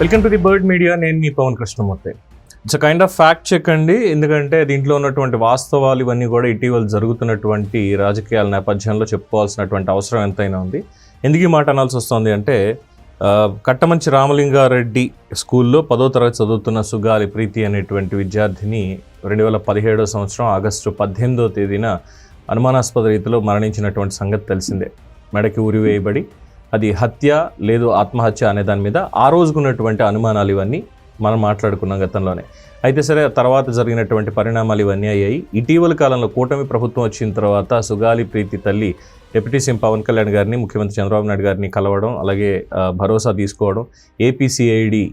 Welcome to the Bird Media నేను మీ Pavan Krishnamurthy. It's kind of fact check అండి. ఎందుకంటే దీంట్లో ఉన్నటువంటి వాస్తవాలు ఇవన్నీ కూడా ఇటీవల జరుగుతున్నటువంటి రాజకీయాల నేపథ్యంలో చెప్పుకోవాల్సినటువంటి అవసరం ఎంతైనా ఉంది. ఎందుకు ఈ మాట అనాల్సి వస్తుంది అంటే కట్టమంచి రామలింగారెడ్డి స్కూల్లో పదో తరగతి చదువుతున్న సుగాలి ప్రీతి అనేటువంటి విద్యార్థిని రెండు వేల పదిహేడో సంవత్సరం ఆగస్టు పద్దెనిమిదో తేదీన అనుమానాస్పద రీతిలో మరణించినటువంటి సంగతి తెలిసిందే. మెడకి ఉరి వేయబడి అది హత్య లేదు ఆత్మహత్య అనే దాని మీద ఆ రోజుకున్నటువంటి అనుమానాలు ఇవన్నీ మనం మాట్లాడుకున్నాం గతంలోనే. అయితే సరే తర్వాత జరిగినటువంటి పరిణామాలు ఇవన్నీ అయ్యాయి. ఇటీవల కాలంలో కూటమి ప్రభుత్వం వచ్చిన తర్వాత సుగాలి ప్రీతి తల్లి డిప్యూటీ సీఎం పవన్ కళ్యాణ్ గారిని ముఖ్యమంత్రి చంద్రబాబు నాయుడు గారిని కలవడం అలాగే భరోసా తీసుకోవడం ఏపీసీఐడి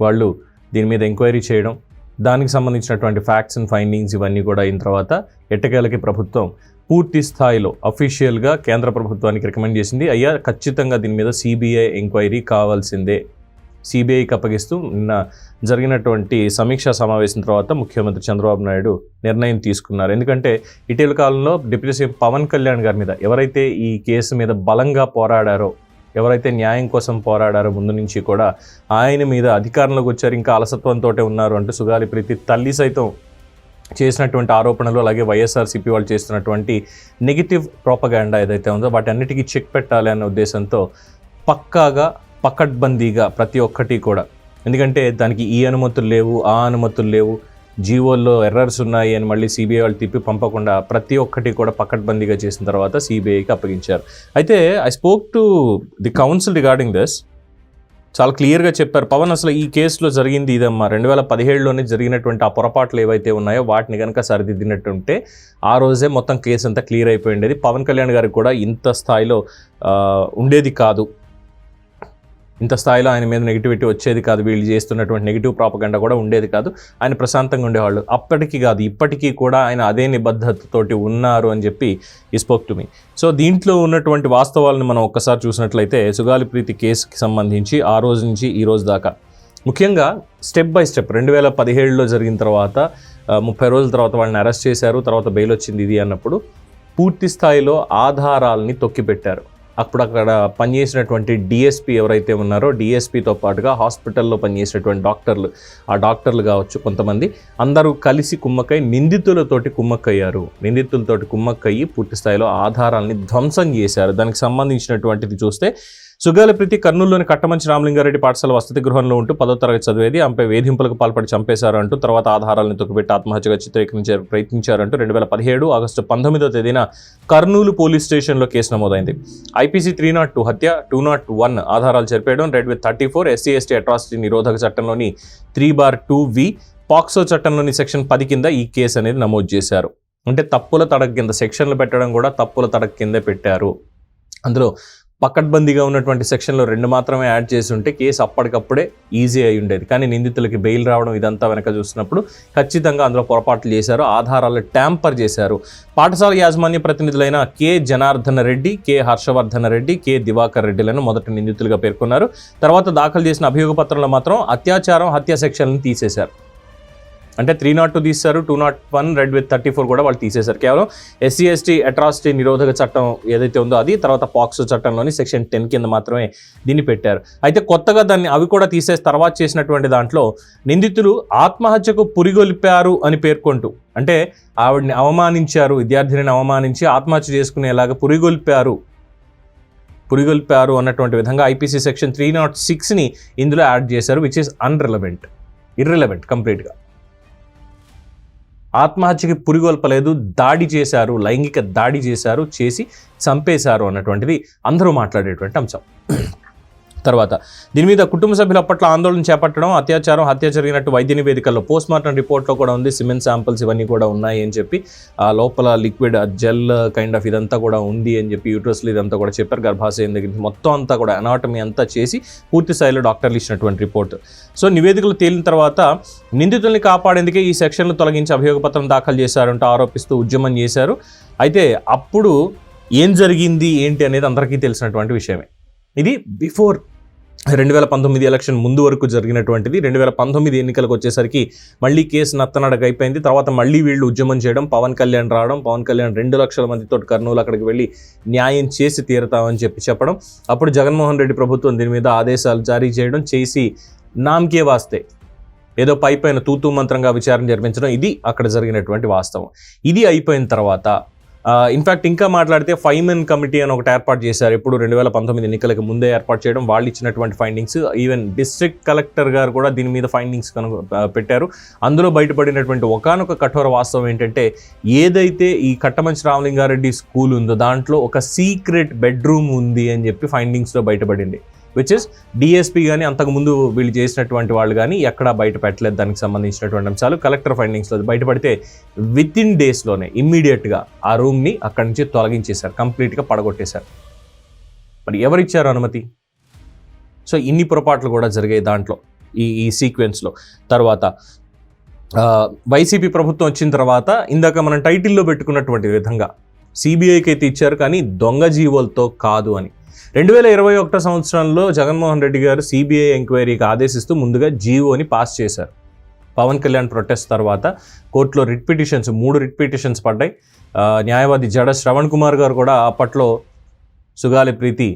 వాళ్ళు దీని మీద ఎంక్వైరీ చేయడం దానికి సంబంధించినటువంటి ఫ్యాక్ట్స్ అండ్ ఫైండింగ్స్ ఇవన్నీ కూడా అయిన తర్వాత ఎట్టకేలకి ప్రభుత్వం పూర్తి స్థాయిలో అఫీషియల్గా కేంద్ర ప్రభుత్వానికి రికమెండ్ చేసింది. అయ్యా ఖచ్చితంగా దీని మీద సిబిఐ ఎంక్వైరీ కావాల్సిందే. సిబిఐకి అప్పగిస్తూ నిన్న జరిగినటువంటి సమీక్షా సమావేశం తర్వాత ముఖ్యమంత్రి చంద్రబాబు నాయుడు నిర్ణయం తీసుకున్నారు. ఎందుకంటే ఇటీవల కాలంలో డిప్యూటీ సీఎం పవన్ కళ్యాణ్ గారి మీద ఎవరైతే ఈ కేసు మీద బలంగా పోరాడారో ఎవరైతే న్యాయం కోసం పోరాడారో ముందు నుంచి కూడా ఆయన మీద అధికారంలోకి వచ్చారు ఇంకా అలసత్వంతో ఉన్నారు అంటూ సుగాలి ప్రీతి తల్లి సైతం చేసినటువంటి ఆరోపణలు అలాగే వైఎస్ఆర్సీపీ వాళ్ళు చేస్తున్నటువంటి నెగిటివ్ ప్రోపగాండా ఏదైతే ఉందో వాటి అన్నిటికీ చెక్ పెట్టాలి అనే ఉద్దేశంతో పక్కాగా పకడ్బందీగా ప్రతి ఒక్కటి కూడా. ఎందుకంటే దానికి ఈ అనుమతులు లేవు ఆ అనుమతులు లేవు జీవోల్లో ఎర్రర్స్ ఉన్నాయి అని మళ్ళీ సిబిఐ వాళ్ళు తిప్పి పంపకుండా ప్రతి ఒక్కటి కూడా పక్కడ్బందీగా చేసిన తర్వాత సిబిఐకి అప్పగించారు. అయితే I spoke to the council regarding this చాలా క్లియర్గా చెప్పారు. పవన్ అసలు ఈ కేసులో జరిగింది ఇదమ్మా. రెండు వేల పదిహేడులోనే జరిగినటువంటి ఆ పొరపాట్లు ఏవైతే ఉన్నాయో వాటిని కనుక సరిదిద్దినట్టుంటే ఆ రోజే మొత్తం కేసు అంతా క్లియర్ అయిపోయి ఉండేది. పవన్ కళ్యాణ్ గారికి కూడా ఇంత స్థాయిలో ఉండేది కాదు. ఇంత స్థాయిలో ఆయన మీద నెగిటివిటీ వచ్చేది కాదు. వీళ్ళు చేస్తున్నటువంటి నెగిటివ్ ప్రాపగండ కూడా ఉండేది కాదు. ఆయన ప్రశాంతంగా ఉండేవాళ్ళు. అప్పటికి కాదు ఇప్పటికీ కూడా ఆయన అదే నిబద్ధతతోటి ఉన్నారు అని చెప్పి ఈ స్పోక్ టు మీ సో దీంట్లో ఉన్నటువంటి వాస్తవాలను మనం ఒక్కసారి చూసినట్లయితే సుగాలి ప్రీతి కేసుకి సంబంధించి ఆ రోజు నుంచి ఈ రోజు దాకా. ముఖ్యంగా స్టెప్ బై స్టెప్ రెండు వేల పదిహేడులో జరిగిన తర్వాత ముప్పై రోజుల తర్వాత వాళ్ళని అరెస్ట్ చేశారు. తర్వాత బెయిల్ వచ్చింది ఇది అన్నప్పుడు పూర్తి స్థాయిలో ఆధారాలని తొక్కిపెట్టారు. అప్పుడు అక్కడ పనిచేసినటువంటి డిఎస్పి ఎవరైతే ఉన్నారో డిఎస్పితో పాటుగా హాస్పిటల్లో పనిచేసినటువంటి డాక్టర్లు ఆ డాక్టర్లు కావచ్చు కొంతమంది అందరూ కలిసి కుమ్మక్కై నిందితులతోటి కుమ్మక్కయ్యారు. నిందితులతోటి కుమ్మక్కయ్యి పూర్తి స్థాయిలో ఆధారాలని ధ్వంసం చేశారు. దానికి సంబంధించినటువంటిది చూస్తే సుగాల ప్రీతి కర్నూలులోని కట్టమంచి రామలింగారెడ్డి పాఠశాల వసతి గృహంలో ఉంటూ పదో తరగతి చదివేది ఆమెపై వేధింపులకు పాల్పడి చంపేశారు అంటూ తర్వాత ఆధారాలను తొక్కిపెట్టి ఆత్మహత్యగా చిత్రీకరించారు ప్రయత్నించారంటూ రెండు వేల పదిహేడు ఆగస్టు పంతొమ్మిదో తేదీన కర్నూలు పోలీస్ స్టేషన్లో కేసు నమోదైంది. ఐపీసీ త్రీ నాట్ టూ హత్య టూ నాట్ వన్ ఆధారాలు చెరిపేయడం read with thirty four SC ST atrocity నిరోధక చట్టంలోని three bar two V POCSO చట్టంలోని సెక్షన్ పది కింద ఈ కేసు అనేది నమోదు చేశారు. అంటే తప్పుల తడక కింద సెక్షన్లు పెట్టడం కూడా తప్పుల తడక కిందే పెట్టారు. అందులో పకడ్బందీగా ఉన్నటువంటి సెక్షన్లో రెండు మాత్రమే యాడ్ చేసి ఉంటే కేసు అప్పటికప్పుడే ఈజీ అయి ఉండేది. కానీ నిందితులకి బెయిల్ రావడం ఇదంతా వెనక చూసినప్పుడు ఖచ్చితంగా అందులో పొరపాట్లు చేశారు ఆధారాలు ట్యాంపర్ చేశారు. పాఠశాల యాజమాన్య ప్రతినిధులైన K. Janardhana Reddy K. Harshavardhana Reddy K. Divakar రెడ్డిలను మొదటి నిందితులుగా పేర్కొన్నారు. తర్వాత దాఖలు చేసిన అభియోగ పత్రంలో మాత్రం అత్యాచారం హత్య సెక్షన్లను తీసేశారు. అంటే త్రీ నాట్ టూ తీశారు two naught one read with thirty four కూడా వాళ్ళు తీసేశారు. కేవలం ఎస్సీ ఎస్టీ అట్రాసిటీ నిరోధక చట్టం ఏదైతే ఉందో అది తర్వాత పాక్సో చట్టంలోని సెక్షన్ టెన్ కింద మాత్రమే దీన్ని పెట్టారు. అయితే కొత్తగా దాన్ని అవి కూడా తీసేసి తర్వాత చేసినటువంటి దాంట్లో నిందితులు ఆత్మహత్యకు పురిగొల్పారు అని పేర్కొంటూ అంటే ఆవిడని అవమానించారు విద్యార్థిని అవమానించి ఆత్మహత్య చేసుకునేలాగా పురిగొల్పారు. పురిగొల్పారు అన్నటువంటి విధంగా ఐపీసీ సెక్షన్ త్రీ నాట్ సిక్స్ని ఇందులో యాడ్ చేశారు విచ్ ఇస్ అన్రిలవెంట్ ఇర్రిలవెంట్ కంప్లీట్గా ఆత్మహత్యకి పురిగొల్పలేదు దాడి చేశారు లైంగిక దాడి చేశారు చేసి చంపేశారు అన్నటువంటిది అందరూ మాట్లాడేటువంటి అంశం. తర్వాత దీని మీద కుటుంబ సభ్యులు అప్పట్లో ఆందోళన చేపట్టడం అత్యాచారం హత్య జరిగినట్టు వైద్య నివేదికల్లో పోస్ట్ మార్టం రిపోర్ట్లో కూడా ఉంది. సిమెంట్ శాంపిల్స్ ఇవన్నీ కూడా ఉన్నాయి అని చెప్పి ఆ లోపల లిక్విడ్ జెల్ కైండ్ ఆఫ్ ఇదంతా కూడా ఉంది అని చెప్పి యూట్రస్లు ఇదంతా కూడా చెప్పారు. గర్భాశయం దగ్గర మొత్తం అంతా కూడా అనాటమీ అంతా చేసి పూర్తి స్థాయిలో డాక్టర్లు ఇచ్చినటువంటి రిపోర్ట్. సో నివేదికలు తేలిన తర్వాత నిందితుల్ని కాపాడేందుకే ఈ సెక్షన్లు తొలగించి అభియోగపత్రం దాఖలు చేశారంటూ ఆరోపిస్తూ ఉద్యమం చేశారు. అయితే అప్పుడు ఏం జరిగింది ఏంటి అనేది అందరికీ తెలిసినటువంటి విషయమే. ఇది బిఫోర్ రెండు వేల పంతొమ్మిది ఎలక్షన్ ముందు వరకు జరిగినటువంటిది. రెండు వేల పంతొమ్మిది ఎన్నికలకు వచ్చేసరికి మళ్ళీ కేసు నత్తనడక అయిపోయింది. తర్వాత మళ్ళీ వీళ్ళు ఉద్యమం చేయడం పవన్ కళ్యాణ్ రావడం పవన్ కళ్యాణ్ రెండు లక్షల మందితో కర్నూలు అక్కడికి వెళ్ళి న్యాయం చేసి తీరుతామని చెప్పి చెప్పడం. అప్పుడు జగన్మోహన్ రెడ్డి ప్రభుత్వం దీని మీద ఆదేశాలు జారీ చేయడం చేసి నామ్కే వాస్తే. ఏదో పై పైన తూతూ మంత్రంగా విచారణ జరిపించడం ఇది అక్కడ జరిగినటువంటి వాస్తవం. ఇది అయిపోయిన తర్వాత ఇన్ఫాక్ట్ ఇంకా మాట్లాడితే ఫైవ్ మెన్ కమిటీ అని ఒకటి ఏర్పాటు చేశారు. ఇప్పుడు రెండు వేల పంతొమ్మిది ఎన్నికలకు ముందే ఏర్పాటు చేయడం వాళ్ళు ఇచ్చినటువంటి ఫైండింగ్స్ ఈవెన్ డిస్ట్రిక్ట్ కలెక్టర్ గారు కూడా దీని మీద ఫైండింగ్స్ కనుక పెట్టారు. అందులో బయటపడినటువంటి ఒకానొక కఠోర వాస్తవం ఏంటంటే ఏదైతే ఈ కట్టమంచి రామలింగారెడ్డి స్కూల్ ఉందో దాంట్లో ఒక సీక్రెట్ బెడ్రూమ్ ఉంది అని చెప్పి ఫైండింగ్స్లో బయటపడింది. విచ్ ఇస్ డిఎస్పీ కానీ అంతకుముందు వీళ్ళు చేసినటువంటి వాళ్ళు కానీ ఎక్కడా బయట పెట్టలేదు. దానికి సంబంధించినటువంటి అంశాలు కలెక్టర్ ఫైండింగ్స్లో బయటపడితే విత్ ఇన్ డేస్లోనే ఇమ్మీడియట్గా ఆ రూమ్ని అక్కడి నుంచి తొలగించేశారు. కంప్లీట్గా పడగొట్టేశారు. మరి ఎవరిచ్చారు అనుమతి? సో ఇన్ని పొరపాట్లు కూడా జరిగాయి దాంట్లో ఈ ఈ సీక్వెన్స్లో తర్వాత వైసీపీ ప్రభుత్వం వచ్చిన తర్వాత ఇందాక మనం టైటిల్లో పెట్టుకున్నటువంటి విధంగా సిబిఐకి అయితే ఇచ్చారు కానీ దొంగ జీవోలతో కాదు అని. రెండు వేల ఇరవై ఒకటో సంవత్సరంలో జగన్మోహన్ రెడ్డి గారు సిబిఐ ఎంక్వైరీకి ఆదేశిస్తూ ముందుగా జీవోని పాస్ చేశారు. పవన్ కళ్యాణ్ ప్రొటెస్ట్ తర్వాత కోర్టులో రిట్ పిటిషన్స్ మూడు రిట్ పిటిషన్స్ పడ్డాయి. న్యాయవాది జడ శ్రవణ్ కుమార్ గారు కూడా అప్పట్లో సుగాలి ప్రీతి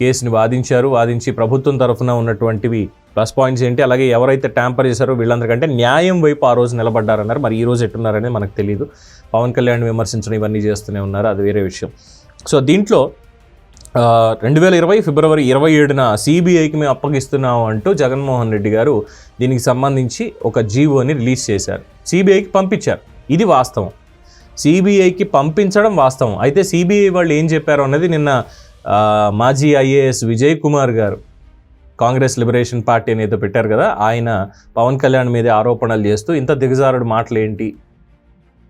కేసుని వాదించారు. వాదించి ప్రభుత్వం తరఫున ఉన్నటువంటివి ప్లస్ పాయింట్స్ ఏంటి? అలాగే ఎవరైతే ట్యాంపర్ చేశారో వీళ్ళందరికంటే న్యాయం వైపు ఆ రోజు నిలబడ్డారన్నారు. మరి ఈ రోజు ఎట్టున్నారనేది మనకు తెలియదు పవన్ కళ్యాణ్ విమర్శించడం ఇవన్నీ చేస్తూనే ఉన్నారు. అది వేరే విషయం. సో దీంట్లో రెండు వేల ఇరవై ఫిబ్రవరి ఇరవై ఏడున సిబిఐకి మేము అప్పగిస్తున్నాము అంటూ జగన్మోహన్ రెడ్డి గారు దీనికి సంబంధించి ఒక జీవోని రిలీజ్ చేశారు. సిబిఐకి పంపించారు. ఇది వాస్తవం. సిబిఐకి పంపించడం వాస్తవం. అయితే సిబిఐ వాళ్ళు ఏం చెప్పారు అన్నది నిన్న మాజీ ఐఏఎస్ విజయ్ కుమార్ గారు కాంగ్రెస్ లిబరేషన్ పార్టీ అని ఏదో పెట్టారు కదా ఆయన పవన్ కళ్యాణ్ మీదే ఆరోపణలు చేస్తూ ఇంత దిగజారుడు మాటలు ఏంటి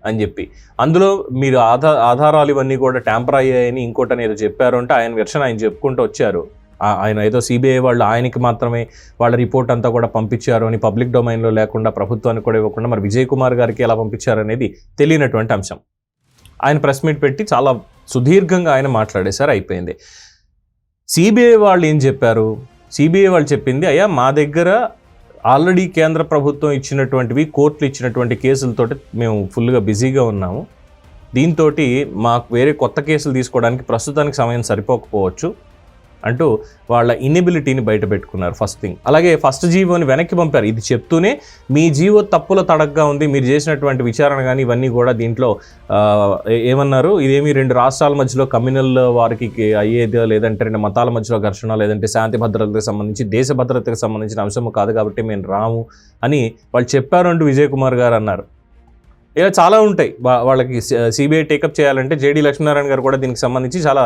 అని చెప్పి. అందులో మీరు ఆధా ఆధారాలు ఇవన్నీ కూడా ట్యాంపర్ అయ్యాయని ఇంకోటి ఏదో చెప్పారు అంటే ఆయన వెర్షన్ ఆయన చెప్పుకుంటూ వచ్చారు. ఆ- ఆయన ఏదో సిబిఐ వాళ్ళు ఆయనకి మాత్రమే వాళ్ళ రిపోర్ట్ అంతా కూడా పంపించారు అని పబ్లిక్ డొమైన్లో లేకుండా ప్రభుత్వానికి కూడా ఇవ్వకుండా మరి విజయ్ కుమార్ గారికి ఎలా పంపించారు అనేది తెలియనటువంటి అంశం. ఆయన ప్రెస్ మీట్ పెట్టి చాలా సుదీర్ఘంగా ఆయన మాట్లాడేశారు అయిపోయింది. సిబిఐ వాళ్ళు ఏం చెప్పారు? సిబిఐ వాళ్ళు చెప్పింది అయ్యా మా దగ్గర ఆల్రెడీ కేంద్ర ప్రభుత్వం ఇచ్చినటువంటివి కోర్టులు ఇచ్చినటువంటి కేసులతోటి మేము ఫుల్గా బిజీగా ఉన్నాము. దీంతో మాకు వేరే కొత్త కేసులు తీసుకోవడానికి ప్రస్తుతానికి సమయం సరిపోకపోవచ్చు. అంటూ వాళ్ళ ఇనిబిలిటీని బయట పెట్టుకున్నారు ఫస్ట్ థింగ్. అలాగే ఫస్ట్ జీవోని వెనక్కి పంపారు. ఇది చెప్తూనే మీ జీవో తప్పుల తడగ్గా ఉంది మీరు చేసినటువంటి విచారణ కానీ ఇవన్నీ కూడా దీంట్లో ఏమన్నారు? ఇదేమి రెండు రాష్ట్రాల మధ్యలో కమ్యూనల్ వారికి అయ్యేదో లేదంటే రెండు మతాల మధ్యలో ఘర్షణ లేదంటే శాంతి భద్రతకు సంబంధించి దేశ భద్రతకు సంబంధించిన అంశము కాదు కాబట్టి మేము రాము అని వాళ్ళు చెప్పారు అంటూ విజయ్ కుమార్ గారు అన్నారు. ఇలా చాలా ఉంటాయి. వాళ్ళకి సిబిఐ టేకప్ చేయాలంటే జేడీ లక్ష్మీనారాయణ గారు కూడా దీనికి సంబంధించి చాలా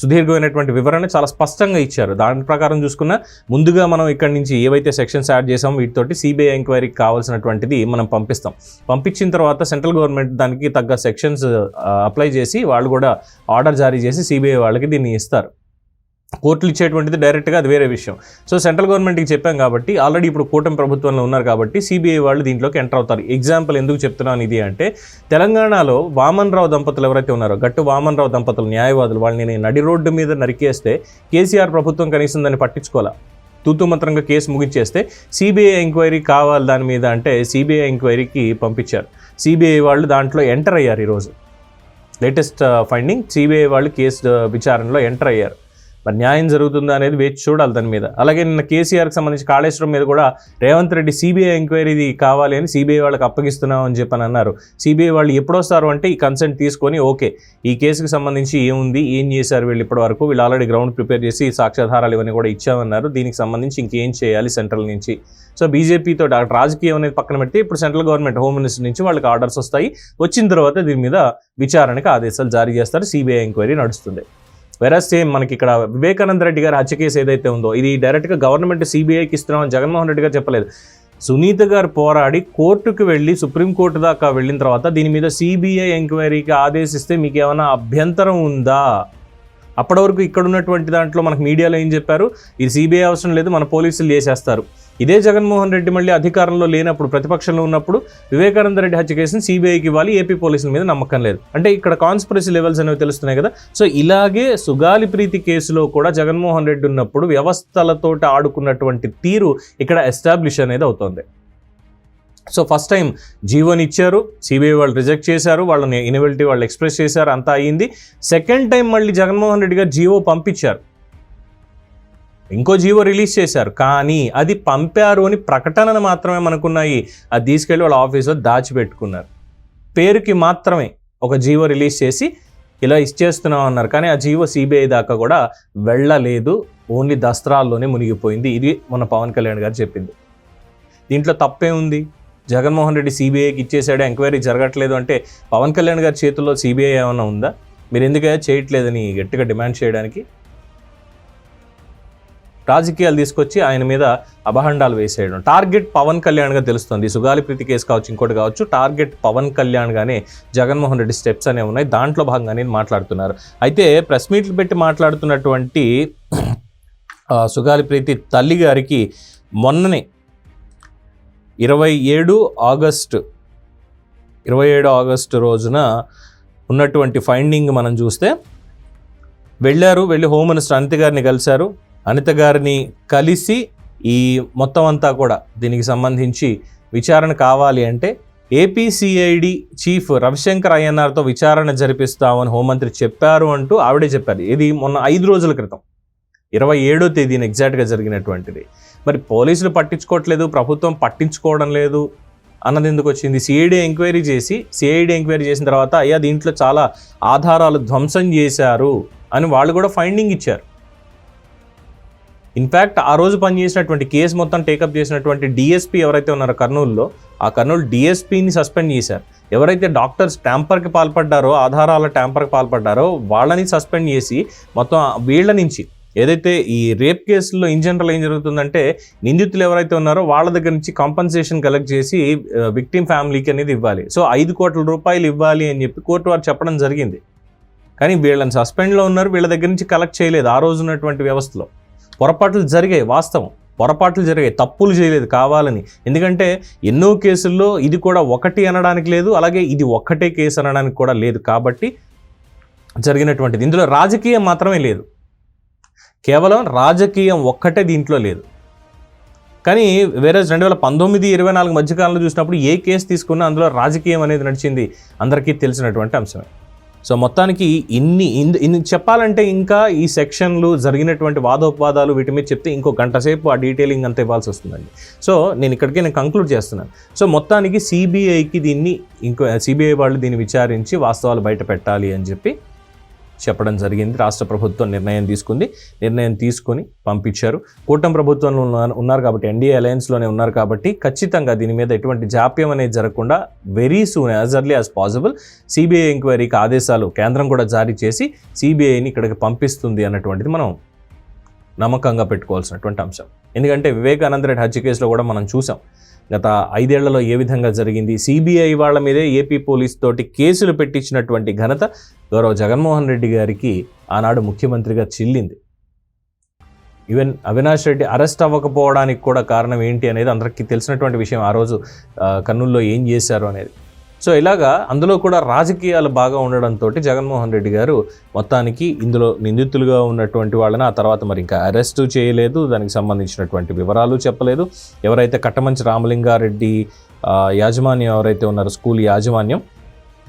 సుదీర్ఘమైనటువంటి వివరణ చాలా స్పష్టంగా ఇచ్చారు. దాని ప్రకారం చూసుకున్న ముందుగా మనం ఇక్కడి నుంచి ఏవైతే సెక్షన్స్ యాడ్ చేసామో వీటితోటి సిబిఐ ఎంక్వైరీకి కావాల్సినటువంటిది మనం పంపిస్తాం. పంపించిన తర్వాత సెంట్రల్ గవర్నమెంట్ దానికి తగ్గ సెక్షన్స్ అప్లై చేసి వాళ్ళు కూడా ఆర్డర్ జారీ చేసి సిబిఐ వాళ్ళకి దీన్ని ఇస్తారు. కోర్టులు ఇచ్చేటువంటిది డైరెక్ట్గా అది వేరే విషయం. సో సెంట్రల్ గవర్నమెంట్కి చెప్పాం కాబట్టి ఆల్రెడీ ఇప్పుడు కూటమి ప్రభుత్వంలో ఉన్నారు కాబట్టి సిబిఐ వాళ్ళు దీంట్లోకి ఎంటర్ అవుతారు. ఎగ్జాంపుల్ ఎందుకు చెప్తున్నాను ఇది అంటే తెలంగాణలో వామన్ రావు దంపతులు ఎవరైతే ఉన్నారో గట్టు వామన్ రావు దంపతులు న్యాయవాదులు వాళ్ళని నడి రోడ్డు మీద నరికేస్తే కేసీఆర్ ప్రభుత్వం కనీసం దాన్ని పట్టించుకోవాలా? తూతుమంత్రంగా కేసు ముగించేస్తే సిబిఐ ఎంక్వైరీ కావాలి దాని మీద అంటే సిబిఐ ఎంక్వైరీకి పంపించారు. సిబిఐ వాళ్ళు దాంట్లో ఎంటర్ అయ్యారు ఈరోజు. లేటెస్ట్ ఫైండింగ్ సిబిఐ వాళ్ళు కేసు విచారణలో ఎంటర్ అయ్యారు. మరి న్యాయం జరుగుతుందా అనేది వేచి చూడాలి దాని మీద. అలాగే నిన్న కేసీఆర్కి సంబంధించి కాళేశ్వరం మీద కూడా రేవంత్ రెడ్డి సిబిఐ ఎంక్వైరీ కావాలి అని సిబిఐ వాళ్ళకి అప్పగిస్తున్నాం అని చెప్పని అన్నారు. సిబిఐ వాళ్ళు ఎప్పుడు వస్తారు అంటే ఈ కన్సెంట్ తీసుకొని ఓకే ఈ కేసుకి సంబంధించి ఏముంది ఏం చేశారు వీళ్ళు ఇప్పటి వరకు వీళ్ళు ఆల్రెడీ గ్రౌండ్ ప్రిపేర్ చేసి సాక్ష్యాధారాలు ఇవన్నీ కూడా ఇచ్చామన్నారు. దీనికి సంబంధించి ఇంకేం చేయాలి సెంట్రల్ నుంచి. సో బీజేపీతో రాజకీయం అనేది పక్కన పెడితే ఇప్పుడు సెంట్రల్ గవర్నమెంట్ హోమ్ మినిస్టర్ నుంచి వాళ్ళకి ఆర్డర్స్ వస్తాయి. వచ్చిన తర్వాత దీని మీద విచారణకు ఆదేశాలు జారీ చేస్తారు. సిబిఐ ఎంక్వైరీ నడుస్తుంది. వెరస్ సేమ్ మనకి ఇక్కడ వివేకానంద రెడ్డి గారి హత్య కేసు ఏదైతే ఉందో ఇది డైరెక్ట్గా గవర్నమెంట్ సిబిఐకి ఇస్తున్నామని జగన్మోహన్ రెడ్డి గారు చెప్పలేదు. సునీత గారు పోరాడి కోర్టుకు వెళ్ళి సుప్రీంకోర్టు దాకా వెళ్ళిన తర్వాత దీని మీద సిబిఐ ఎంక్వైరీకి ఆదేశిస్తే మీకు ఏమైనా అభ్యంతరం ఉందా? అప్పటి వరకు ఇక్కడ ఉన్నటువంటి దాంట్లో మనకు మీడియాలో ఏం చెప్పారు? ఇది సిబిఐ అవసరం లేదు మన పోలీసులు చేసేస్తారు. ఇదే జగన్మోహన్ రెడ్డి మళ్ళీ అధికారంలో లేనప్పుడు ప్రతిపక్షంలో ఉన్నప్పుడు వివేకానంద రెడ్డి హత్య కేసును సిబిఐకి ఇవ్వాలి ఏపీ పోలీసుల మీద నమ్మకం లేదు. అంటే ఇక్కడ కాన్స్పిరసీ లెవెల్స్ అనేవి తెలుస్తున్నాయి కదా. సో ఇలాగే సుగాలి ప్రీతి కేసులో కూడా జగన్మోహన్ రెడ్డి ఉన్నప్పుడు వ్యవస్థలతోటి ఆడుకున్నటువంటి తీరు ఇక్కడ ఎస్టాబ్లిష్ అనేది అవుతోంది. సో ఫస్ట్ టైం జీవోని ఇచ్చారు సిబిఐ వాళ్ళు రిజెక్ట్ చేశారు వాళ్ళని ఇనబిలిటీ వాళ్ళు ఎక్స్ప్రెస్ చేశారు అంతా అయ్యింది. సెకండ్ టైం మళ్ళీ జగన్మోహన్ రెడ్డి గారు జీవో పంపించారు. ఇంకో జీవో రిలీజ్ చేశారు. కానీ అది పంపారు అని ప్రకటనను మాత్రమే మనకున్నాయి. అది తీసుకెళ్ళి వాళ్ళ ఆఫీస్లో దాచిపెట్టుకున్నారు. పేరుకి మాత్రమే ఒక జీవో రిలీజ్ చేసి ఇలా ఇచ్చేస్తున్నాం అన్నారు. కానీ ఆ జీవో సిబిఐ దాకా కూడా వెళ్ళలేదు. ఓన్లీ దస్త్రాల్లోనే మునిగిపోయింది. ఇది మన పవన్ కళ్యాణ్ గారు చెప్పింది. దీంట్లో తప్పే ఉంది. జగన్మోహన్ రెడ్డి సిబిఐకి ఇచ్చేసాడు. ఎంక్వైరీ జరగట్లేదు అంటే పవన్ కళ్యాణ్ గారి చేతుల్లో సిబిఐ ఏమైనా ఉందా? మీరు ఎందుకైనా చేయట్లేదని గట్టిగా డిమాండ్ చేయడానికి? రాజకీయాలు తీసుకొచ్చి ఆయన మీద అభహండాలు వేసేయడం. టార్గెట్ పవన్ కళ్యాణ్గా తెలుస్తుంది. సుగాలి ప్రీతి కేసు కావచ్చు ఇంకోటి కావచ్చు టార్గెట్ పవన్ కళ్యాణ్గానే జగన్మోహన్ రెడ్డి స్టెప్స్ అనేవి ఉన్నాయి. దాంట్లో భాగంగానే మాట్లాడుతున్నారు. అయితే ప్రెస్ మీట్లు పెట్టి మాట్లాడుతున్నటువంటి సుగాలి ప్రీతి తల్లి గారికి మొన్ననే ఇరవై ఏడు ఆగస్టు ఇరవై ఏడు ఆగస్టు రోజున ఉన్నటువంటి ఫైండింగ్ మనం చూస్తే వెళ్ళారు వెళ్ళి హోమ్ మినిస్టర్ అనిత గారిని కలిశారు. అనిత గారిని కలిసి ఈ మొత్తం అంతా కూడా దీనికి సంబంధించి విచారణ కావాలి అంటే ఏపీసీఐడి చీఫ్ రవిశంకర్ అయ్యన్నార్తో విచారణ జరిపిస్తామని హోంమంత్రి చెప్పారు అంటూ ఆవిడే చెప్పారు. ఇది మొన్న ఐదు రోజుల క్రితం ఇరవై ఏడో తేదీన ఎగ్జాక్ట్గా జరిగినటువంటిది. మరి పోలీసులు పట్టించుకోవట్లేదు ప్రభుత్వం పట్టించుకోవడం లేదు అన్నది ఎందుకు వచ్చింది సిఐడి ఎంక్వైరీ చేసి సిఐడి ఎంక్వైరీ చేసిన తర్వాత అయ్యా దీంట్లో చాలా ఆధారాలు ధ్వంసం చేశారు అని వాళ్ళు కూడా ఫైండింగ్ ఇచ్చారు. ఇన్ఫ్యాక్ట్ ఆ రోజు పనిచేసినటువంటి కేసు మొత్తం టేకప్ చేసినటువంటి డిఎస్పీ ఎవరైతే ఉన్నారో కర్నూలులో ఆ కర్నూలు డిఎస్పీని సస్పెండ్ చేశారు. ఎవరైతే డాక్టర్స్ ట్యాంపర్కి పాల్పడ్డారో ఆధారాల ట్యాంపర్కి పాల్పడ్డారో వాళ్ళని సస్పెండ్ చేసి మొత్తం వీళ్ళ నుంచి ఏదైతే ఈ రేప్ కేసుల్లో ఇన్ జనరల్ ఏం జరుగుతుందంటే నిందితులు ఎవరైతే ఉన్నారో వాళ్ళ దగ్గర నుంచి కాంపన్సేషన్ కలెక్ట్ చేసి విక్టిమ్ ఫ్యామిలీకి అనేది ఇవ్వాలి. సో ఐదు కోట్ల రూపాయలు ఇవ్వాలి అని చెప్పి కోర్టు వారు చెప్పడం జరిగింది. కానీ వీళ్ళని సస్పెండ్లో ఉన్నారు వీళ్ళ దగ్గర నుంచి కలెక్ట్ చేయలేదు ఆ రోజు ఉన్నటువంటి వ్యవస్థలో. పొరపాట్లు జరిగాయి వాస్తవం. పొరపాట్లు జరిగాయి తప్పులు చేయలేదు కావాలని. ఎందుకంటే ఎన్నో కేసుల్లో ఇది కూడా ఒకటి అనడానికి లేదు అలాగే ఇది ఒక్కటే కేసు అనడానికి కూడా లేదు కాబట్టి జరిగినటువంటిది. ఇందులో రాజకీయం మాత్రమే లేదు. కేవలం రాజకీయం ఒక్కటే దీంట్లో లేదు. కానీ వేరే రెండు వేల పంతొమ్మిది ఇరవై నాలుగు మధ్యకాలంలో చూసినప్పుడు ఏ కేసు తీసుకున్నా అందులో రాజకీయం అనేది నడిచింది. అందరికీ తెలిసినటువంటి అంశమే. సో మొత్తానికి ఇన్ని ఇన్ని చెప్పాలంటే ఇంకా ఈ సెక్షన్లు జరిగినటువంటి వాదోపవాదాలు వీటి మీద చెప్తే ఇంకో గంట సేపు ఆ డీటెయిలింగ్ అంతా ఇవ్వాల్సి వస్తుందండి. సో నేను ఇక్కడికి నేను కంక్లూడ్ చేస్తున్నాను. సో మొత్తానికి సిబిఐకి దీన్ని ఇంకో సిబిఐ వాళ్ళు దీన్ని విచారించి వాస్తవాలు బయట పెట్టాలి అని చెప్పి చెప్పడం జరిగింది. రాష్ట్ర ప్రభుత్వం నిర్ణయం తీసుకుంది. నిర్ణయం తీసుకొని పంపించారు. కూటమి ప్రభుత్వంలో ఉన్నారు- కాబట్టి ఎన్డీఏ అలయన్స్లోనే ఉన్నారు కాబట్టి ఖచ్చితంగా దీని మీద ఎటువంటి జాప్యం అనేది జరగకుండా very soon as early as possible CBI ఎంక్వైరీకి ఆదేశాలు కేంద్రం కూడా జారీ చేసి సిబిఐని ఇక్కడికి పంపిస్తుంది అన్నటువంటిది మనం నమ్మకంగా పెట్టుకోవాల్సినటువంటి అంశం. ఎందుకంటే వివేకానంద రెడ్డి హత్య కేసులో కూడా మనం చూసాం. గత ఐదేళ్ళలో ఏ విధంగా జరిగింది? సిబిఐ వాళ్ళ మీదే ఏపీ పోలీస్ తోటి కేసులు పెట్టించినటువంటి ఘనత గౌరవ జగన్మోహన్ రెడ్డి గారికి ఆనాడు ముఖ్యమంత్రిగా చిల్లింది. ఈవెన్ అవినాష్ రెడ్డి అరెస్ట్ అవ్వకపోవడానికి కూడా కారణం ఏంటి అనేది అందరికీ తెలిసినటువంటి విషయం ఆ రోజు ఆ, ఏం చేశారు అనేది. సో ఇలాగా అందులో కూడా రాజకీయాలు బాగా ఉండడంతో జగన్మోహన్ రెడ్డి గారు మొత్తానికి ఇందులో నిందితులుగా ఉన్నటువంటి వాళ్ళని ఆ తర్వాత మరి ఇంకా అరెస్టు చేయలేదు. దానికి సంబంధించినటువంటి వివరాలు చెప్పలేదు. ఎవరైతే కట్టమంచి రామలింగారెడ్డి యాజమాన్యం ఎవరైతే ఉన్నారో స్కూల్ యాజమాన్యం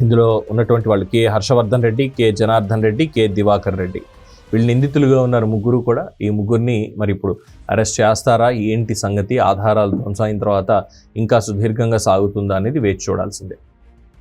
ఇందులో ఉన్నటువంటి వాళ్ళు K Harshavardhan Reddy K Janardhan Reddy K Divakar Reddy. వీళ్ళు నిందితులుగా ఉన్నారు ముగ్గురు కూడా. ఈ ముగ్గురిని మరి ఇప్పుడు అరెస్ట్ చేస్తారా? ఏంటి సంగతి? ఆధారాలు ధ్వంసమైన తర్వాత ఇంకా సుదీర్ఘంగా సాగుతుందా అనేది వేచి చూడాల్సిందే.